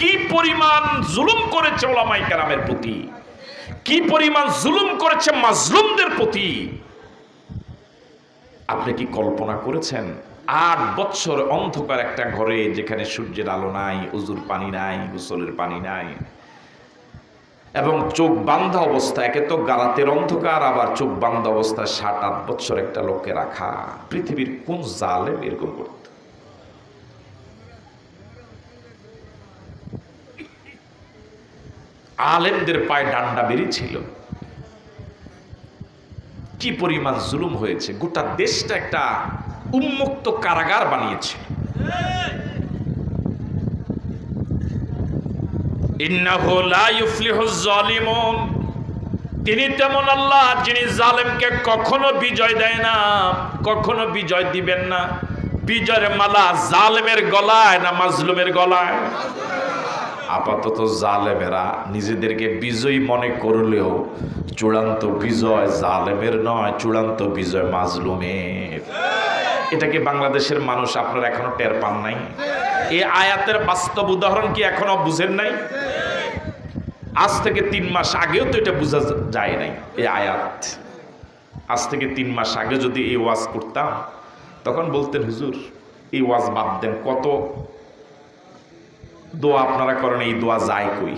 কি পরিমাণ জুলুম করেছে ওলামাই কেরামের প্রতি? কি পরিমাণ জুলুম করেছে মাজলুমদের প্রতি? আপনি কি কল্পনা করেছেন? আট বছর অন্ধকার একটা ঘরে যেখানে সূর্যের আলো নাই, উজুর পানি নাই, গোসলের পানি নাই, এবং চোখ বান্ধা অবস্থা, একে তো গারাতের অন্ধকার, আবার চোখ বান্ধা অবস্থায় ষাট আট বছর একটা লোককে রাখা। পৃথিবীর কোন জালে এরকম করত? আলেমদের পায়ে ডান্ডা বেরিয়েছিল। কি পরিমাণ জুলুম হয়েছে, গোটা দেশটা একটা উন্মুক্ত কারাগার বানিয়েছিল তিনি তেমন আল্লাহ যিনি জালেমকে কখনো বিজয় দেয় না, কখনো বিজয় দিবেন না। বিজয়ের মালা জালেমের গলায় না মাজলুমের গলায়? আপাতত জালেমেরা নিজেদেরকে বিজয়ী মনে করলেও চূড়ান্ত বিজয় জালেমের নয়, চূড়ান্ত বিজয় মাজলুমের। এটাকে বাংলাদেশের মানুষ আপনারা এখনও টের পান নাই? এই আয়াতের বাস্তব উদাহরণ কি এখনও বুঝেন নাই? আজ থেকে তিন মাস আগেও তো এটা বোঝা যায় নাই এই আয়াত। আজ থেকে তিন মাস আগে যদি এই ওয়াজ করতাম, তখন বলতেন, হুজুর, এই ওয়াজ বাদ দেন, কত দোয়া আপনারা করেন, এই দোয়া যায় কই?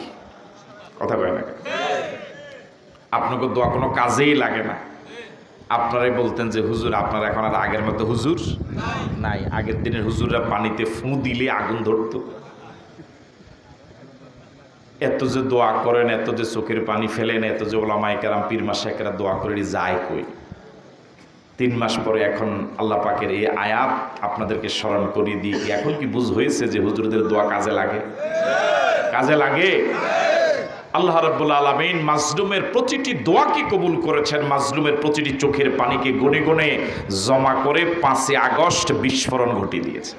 কথা কয় না আপনাকে দোয়া কোনো কাজেই লাগে না। আপনারাই বলতেন যে, হুজুর, আপনারা এখন আর আগের মতো হুজুর? নাই, আগের দিনের হুজুররা পানিতে ফু দিলে আগুন ধরতো। এত যে দোয়া করেন, এত যে চোখের পানি ফেলেন, এত যে ওলামাই কেরাম, পীর মাসেকেরা দোয়া করে যায় কই? তিন মাস পরে এখন আল্লাহ পাকের এই আয়াত আপনাদেরকে স্মরণ করিয়ে দিই। এখন কি বুঝ হয়েছে যে হুজুরদের দোয়া কাজে লাগে? কাজে লাগে? আল্লাহ রব্বুল আলমিন মাজলুমের প্রতিটি দোয়াকে কবুল করেছেন। মাজলুমের প্রতিটি চোখের পানিকে গনে গনে জমা করে পাঁচই আগস্ট বিস্ফোরণ ঘটিয়ে দিয়েছে।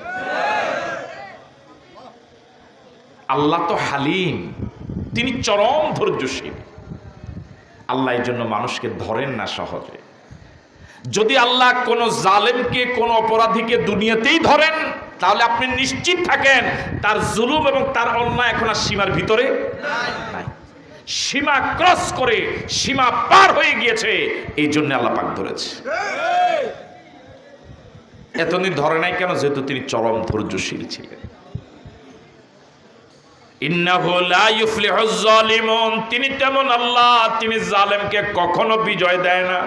আল্লাহ তো হালিম, তিনি চরম ধৈর্যশীল। আল্লাহ জন্য মানুষকে ধরেন না সহজে। যদি আল্লাহ কোন জালেমকে, কোন অপরাধীকে দুনিয়াতেই ধরেন, তাহলে আপনি নিশ্চিত থাকেন তার জুলুম এবং তার অন্যায় এখন আর সীমার ভিতরে সীমা ক্রস করে সীমা পার হয়ে গিয়েছে, এই জন্য আল্লাহ পাক ধরেছে। এতদিন ধরে নাই কেন? যেহেতু তিনি চরম ধৈর্যশীল ছিলেন। তিনি তেমন আল্লাহ, তিনি জালেমকে কখনো বিজয় দেয় না।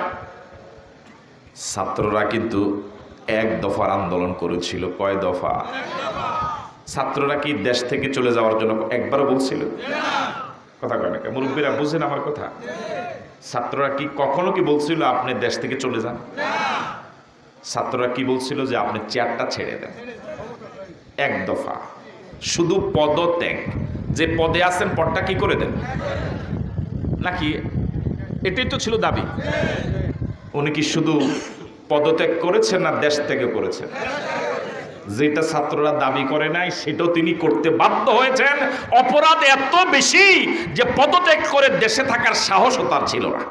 ছাত্ররা কিন্তু এক দফার আন্দোলন করেছিল। কয় দফা? ছাত্ররা কি দেশ থেকে চলে যাওয়ার জন্য একবারও বলছিল? কথা কয় না? মুরব্বীরা বুঝেন আমার কথা। ছাত্ররা কি কখনো কি বলছিল আপনি দেশ থেকে চলে যান? ছাত্ররা কি বলছিল যে আপনি চেয়ারটা ছেড়ে দেন? এক দফা। শুধু পদত্যাগ। যে পদে আছেন পদটা কি করে দেন? নাকি এটাই তো ছিল দাবি? উনি কি শুধু পদত্যাগ করেছেন না দেশ থেকে করেছেন? যেটা ছাত্ররা দাবি করে নাই, সেটাও তিনি করতে বাধ্য হয়েছেন। অপরাধ এত বেশি যে পদত্যাগ করে দেশে থাকার সাহসও তার ছিল না।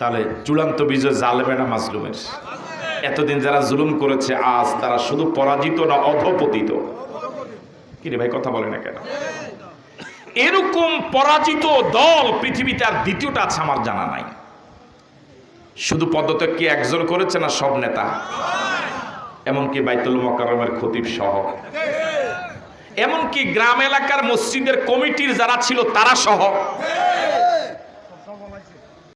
তাহলে চূড়ান্ত বিজয় জালবে না মাজলুমের? এতদিন যারা জুলুম করেছে, আজ তারা শুধু পরাজিত না অধপতিত। কিরে ভাই, কথা বলে না কেন? এরকম পরাজিত দল পৃথিবীতে আর দ্বিতীয়টা আছে আমার জানা নাই। শুধু পদত্যাগ কি একজন করেছে না সব নেতা? এমনকি বাইতুল মকারমের খতিব সহ। এমনকি গ্রাম এলাকার মসজিদের কমিটির যারা ছিল তারা সহ।